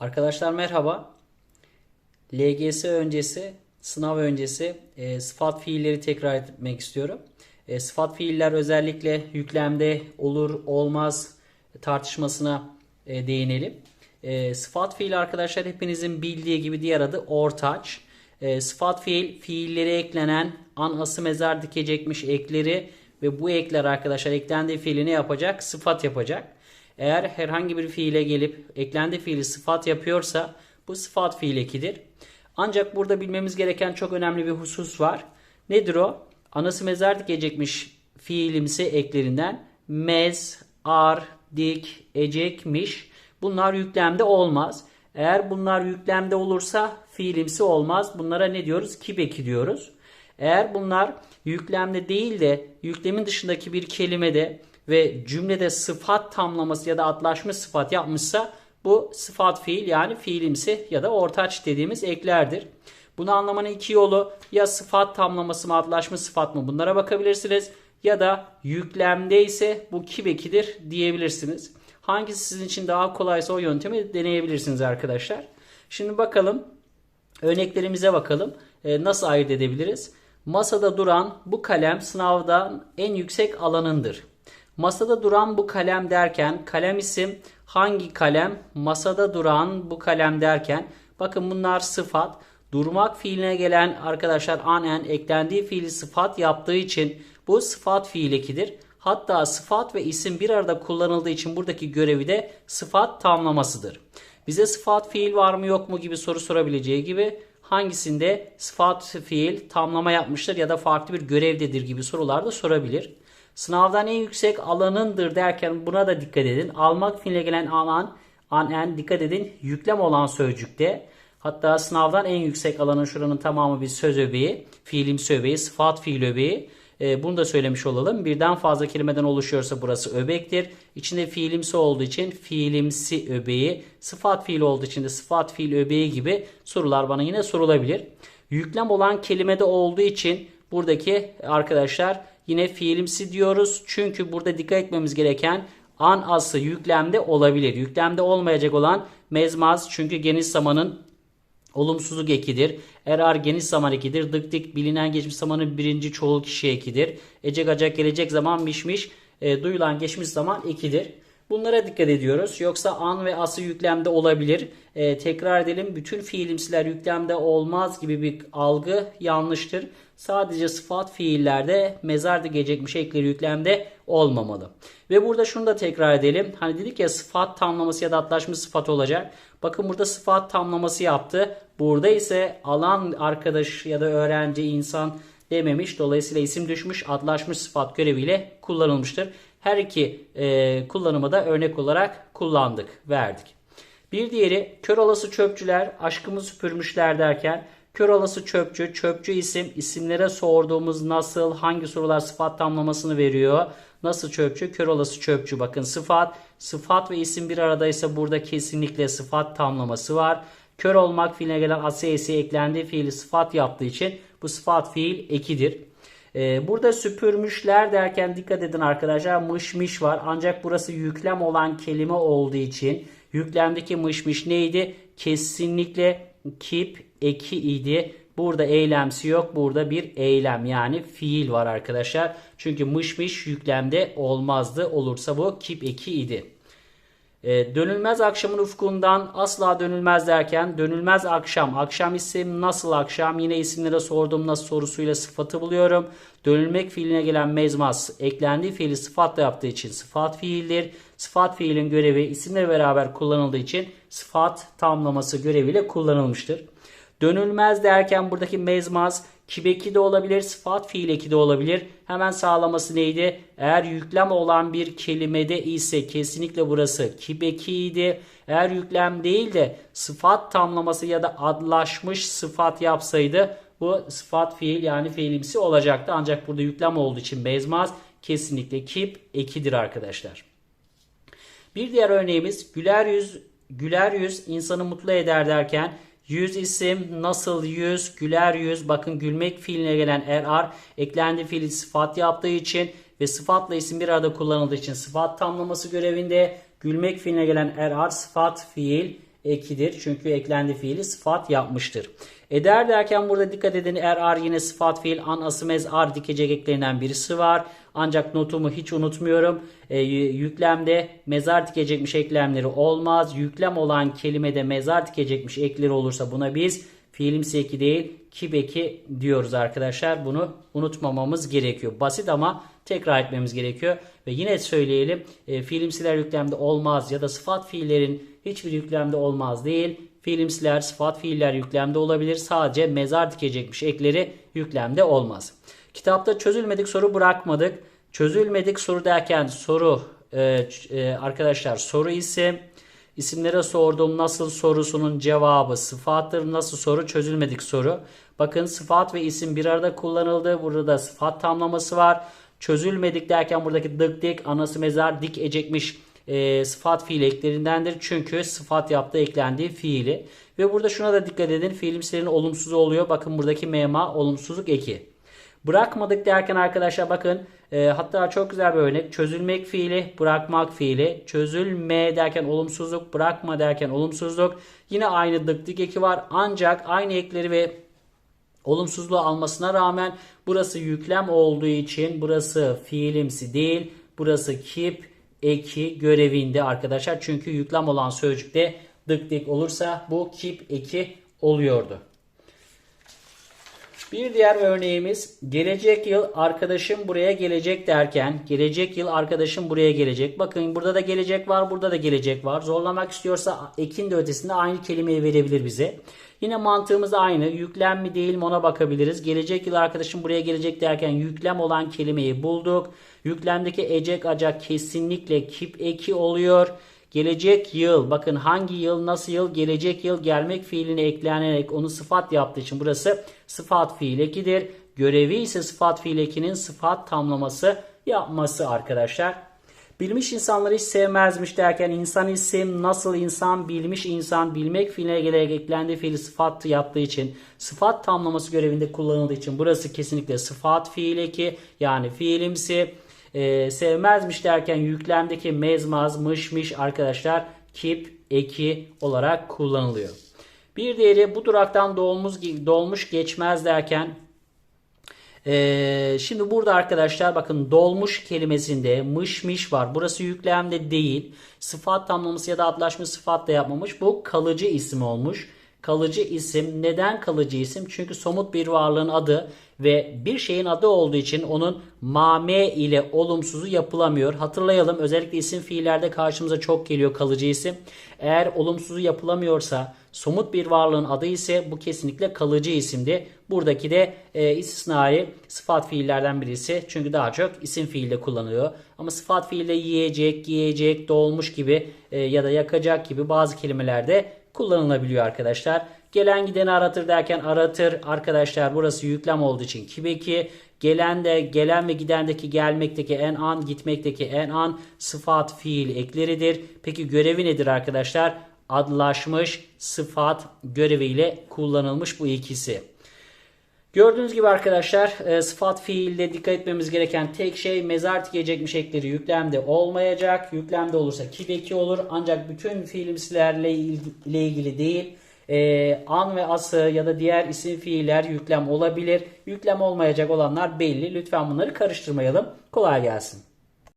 Arkadaşlar merhaba. LGS öncesi, sınav öncesi e, sıfat fiilleri tekrar etmek istiyorum. E, sıfat fiiller özellikle yüklemde olur olmaz tartışmasına e, değinelim. E, sıfat fiil arkadaşlar hepinizin bildiği gibi diğer adı ortaç. E, sıfat fiil fiillere eklenen an ası mezar dikecekmiş ekleri ve bu ekler arkadaşlar eklendiği fiili ne yapacak? Sıfat yapacak. Eğer herhangi bir fiile gelip eklendi fiili sıfat yapıyorsa bu sıfat fiil ekidir. Ancak burada bilmemiz gereken çok önemli bir husus var. Nedir o? Anası mezar dikecekmiş fiilimsi eklerinden mez, ar, dik, ecekmiş. Bunlar yüklemde olmaz. Eğer bunlar yüklemde olursa fiilimsi olmaz. Bunlara ne diyoruz? Kip eki diyoruz. Eğer bunlar yüklemde değil de yüklemin dışındaki bir kelimede ve cümlede sıfat tamlaması ya da atlaşmış sıfat yapmışsa bu sıfat fiil yani fiilimsi ya da ortaç dediğimiz eklerdir. Bunu anlamanın iki yolu ya sıfat tamlaması mı atlaşmış sıfat mı bunlara bakabilirsiniz ya da yüklemde ise bu kibekidir diyebilirsiniz. Hangisi sizin için daha kolaysa o yöntemi deneyebilirsiniz arkadaşlar. Şimdi bakalım örneklerimize bakalım. Ee, nasıl ayırt edebiliriz? Masada duran bu kalem sınavdan en yüksek alanındır. Masada duran bu kalem derken kalem isim hangi kalem? Masada duran bu kalem derken bakın bunlar sıfat. Durmak fiiline gelen arkadaşlar anen eklendiği fiili sıfat yaptığı için bu sıfat fiil ekidir. Hatta sıfat ve isim bir arada kullanıldığı için buradaki görevi de sıfat tamlamasıdır. Bize sıfat fiil var mı yok mu gibi soru sorabileceği gibi hangisinde sıfat fiil tamlama yapmıştır ya da farklı bir görevdedir gibi sorular da sorabilir. Sınavdan en yüksek alanındır derken buna da dikkat edin. Almak fiiline gelen alan, anen dikkat edin yüklem olan sözcükte. Hatta sınavdan en yüksek alanın şuranın tamamı bir söz öbeği, fiilimsi öbeği, sıfat fiil öbeği. E, bunu da söylemiş olalım. Birden fazla kelimeden oluşuyorsa burası öbektir. İçinde fiilimsi olduğu için fiilimsi öbeği, sıfat fiil olduğu için de sıfat fiil öbeği gibi sorular bana yine sorulabilir. Yüklem olan kelimede olduğu için buradaki arkadaşlar yine fiilimsi diyoruz. Çünkü burada dikkat etmemiz gereken an ası yüklemde olabilir. Yüklemde olmayacak olan mezmaz çünkü geniş zamanın olumsuzluk ekidir. Erar geniş zaman ekidir. Dık dik bilinen geçmiş zamanın birinci çoğul kişi ekidir. Ecek acak gelecek zaman mişmiş e, duyulan geçmiş zaman ekidir. Bunlara dikkat ediyoruz. Yoksa an ve ası yüklemde olabilir. E, tekrar edelim. Bütün fiilimsiler yüklemde olmaz gibi bir algı yanlıştır. Sadece sıfat fiillerde mezar dikecekmiş ekleri yüklemde olmamalı. Ve burada şunu da tekrar edelim. Hani dedik ya sıfat tamlaması ya da atlaşmış sıfat olacak. Bakın burada sıfat tamlaması yaptı. Burada ise alan arkadaş ya da öğrenci, insan dememiş. Dolayısıyla isim düşmüş, atlaşmış sıfat göreviyle kullanılmıştır. Her iki e, kullanımı da örnek olarak kullandık, verdik. Bir diğeri kör olası çöpçüler aşkımı süpürmüşler derken kör olası çöpçü, çöpçü isim, isimlere sorduğumuz nasıl, hangi sorular sıfat tamlamasını veriyor. Nasıl çöpçü? Kör olası çöpçü. Bakın sıfat, sıfat ve isim bir aradaysa burada kesinlikle sıfat tamlaması var. Kör olmak fiiline gelen asiyesi eklendiği fiili sıfat yaptığı için bu sıfat fiil ekidir. Ee, burada süpürmüşler derken dikkat edin arkadaşlar mışmış var. Ancak burası yüklem olan kelime olduğu için yüklemdeki mışmış neydi? Kesinlikle kip eki idi. Burada eylemsi yok. Burada bir eylem yani fiil var arkadaşlar. Çünkü mışmış yüklemde olmazdı. Olursa bu kip eki idi. E, dönülmez akşamın ufkundan asla dönülmez derken dönülmez akşam. Akşam isim nasıl akşam? Yine isimlere sorduğum nasıl sorusuyla sıfatı buluyorum. Dönülmek fiiline gelen mezmaz eklendiği fiili sıfatla yaptığı için sıfat fiildir. Sıfat fiilin görevi isimle beraber kullanıldığı için sıfat tamlaması göreviyle kullanılmıştır. Dönülmez derken buradaki mezmaz kibeki de olabilir, sıfat fiil eki de olabilir. Hemen sağlaması neydi? Eğer yüklem olan bir kelimede ise kesinlikle burası kibekiydi. Eğer yüklem değil de sıfat tamlaması ya da adlaşmış sıfat yapsaydı bu sıfat fiil yani fiilimsi olacaktı. Ancak burada yüklem olduğu için mezmaz kesinlikle kip ekidir arkadaşlar. Bir diğer örneğimiz güler yüz güler yüz insanı mutlu eder derken Yüz isim nasıl yüz, güler yüz. Bakın gülmek fiiline gelen er eklendi fiili sıfat yaptığı için ve sıfatla isim bir arada kullanıldığı için sıfat tamlaması görevinde gülmek fiiline gelen er sıfat fiil ekidir. Çünkü eklendi fiili sıfat yapmıştır. Eder derken burada dikkat edin er ar yine sıfat fiil an asımez ar dikecek eklerinden birisi var. Ancak notumu hiç unutmuyorum. E, yüklemde mezar dikecekmiş eklemleri olmaz. Yüklem olan kelimede mezar dikecekmiş ekleri olursa buna biz fiilimsi eki değil kip eki diyoruz arkadaşlar. Bunu unutmamamız gerekiyor. Basit ama tekrar etmemiz gerekiyor. Ve yine söyleyelim e, fiilimsiler yüklemde olmaz ya da sıfat fiillerin hiçbir yüklemde olmaz değil. Fiilimsiler, sıfat fiiller yüklemde olabilir. Sadece mezar dikecekmiş ekleri yüklemde olmaz. Kitapta çözülmedik soru bırakmadık. Çözülmedik soru derken soru e, e, arkadaşlar soru isim. İsimlere sorduğum nasıl sorusunun cevabı sıfattır. Nasıl soru çözülmedik soru. Bakın sıfat ve isim bir arada kullanıldı. Burada da sıfat tamlaması var. Çözülmedik derken buradaki dık dik anası mezar dik ecekmiş e, sıfat fiil eklerindendir. Çünkü sıfat yaptığı eklendiği fiili. Ve burada şuna da dikkat edin. Fiilimsilerin olumsuzu oluyor. Bakın buradaki mema olumsuzluk eki. Bırakmadık derken arkadaşlar bakın e, hatta çok güzel bir örnek. Çözülmek fiili, bırakmak fiili. Çözülme derken olumsuzluk, bırakma derken olumsuzluk. Yine aynı dık eki var. Ancak aynı ekleri ve olumsuzluğu almasına rağmen burası yüklem olduğu için burası fiilimsi değil. Burası kip eki görevinde arkadaşlar. Çünkü yüklem olan sözcükte dık dik olursa bu kip eki oluyordu. Bir diğer örneğimiz gelecek yıl arkadaşım buraya gelecek derken gelecek yıl arkadaşım buraya gelecek. Bakın burada da gelecek var burada da gelecek var. Zorlamak istiyorsa ekin de ötesinde aynı kelimeyi verebilir bize. Yine mantığımız aynı. Yüklem mi değil mi ona bakabiliriz. Gelecek yıl arkadaşım buraya gelecek derken yüklem olan kelimeyi bulduk. Yüklemdeki ecek acak kesinlikle kip eki oluyor. Gelecek yıl bakın hangi yıl nasıl yıl gelecek yıl gelmek fiiline eklenerek onu sıfat yaptığı için burası sıfat fiil ekidir. Görevi ise sıfat fiil ekinin sıfat tamlaması yapması arkadaşlar. Bilmiş insanları hiç sevmezmiş derken insan isim nasıl insan bilmiş insan bilmek fiiline gelerek eklendi fiili sıfat yaptığı için sıfat tamlaması görevinde kullanıldığı için burası kesinlikle sıfat fiil eki yani fiilimsi e, sevmezmiş derken yüklemdeki mezmaz, mışmış arkadaşlar kip, eki olarak kullanılıyor. Bir diğeri bu duraktan dolmuş, dolmuş geçmez derken ee, şimdi burada arkadaşlar bakın dolmuş kelimesinde mışmış var. Burası yüklemde değil. Sıfat tamlaması ya da adlaşmış sıfat da yapmamış. Bu kalıcı isim olmuş. Kalıcı isim neden kalıcı isim? Çünkü somut bir varlığın adı ve bir şeyin adı olduğu için onun mame ile olumsuzu yapılamıyor. Hatırlayalım özellikle isim fiillerde karşımıza çok geliyor kalıcı isim. Eğer olumsuzu yapılamıyorsa somut bir varlığın adı ise bu kesinlikle kalıcı isimdi. Buradaki de e, istisnai sıfat fiillerden birisi. Çünkü daha çok isim fiilde kullanılıyor. Ama sıfat fiilde yiyecek, giyecek, dolmuş gibi e, ya da yakacak gibi bazı kelimelerde kullanılabiliyor arkadaşlar. Gelen gideni aratır derken aratır. Arkadaşlar burası yüklem olduğu için kibeki. Gelen de gelen ve gidendeki gelmekteki en an gitmekteki en an sıfat fiil ekleridir. Peki görevi nedir arkadaşlar? Adlaşmış sıfat göreviyle kullanılmış bu ikisi. Gördüğünüz gibi arkadaşlar e, sıfat fiilde dikkat etmemiz gereken tek şey mezar dikecekmiş ekleri yüklemde olmayacak. Yüklemde olursa kibeki olur ancak bütün fiilimsilerle ilgili değil. E, an ve ası ya da diğer isim fiiller yüklem olabilir. Yüklem olmayacak olanlar belli. Lütfen bunları karıştırmayalım. Kolay gelsin.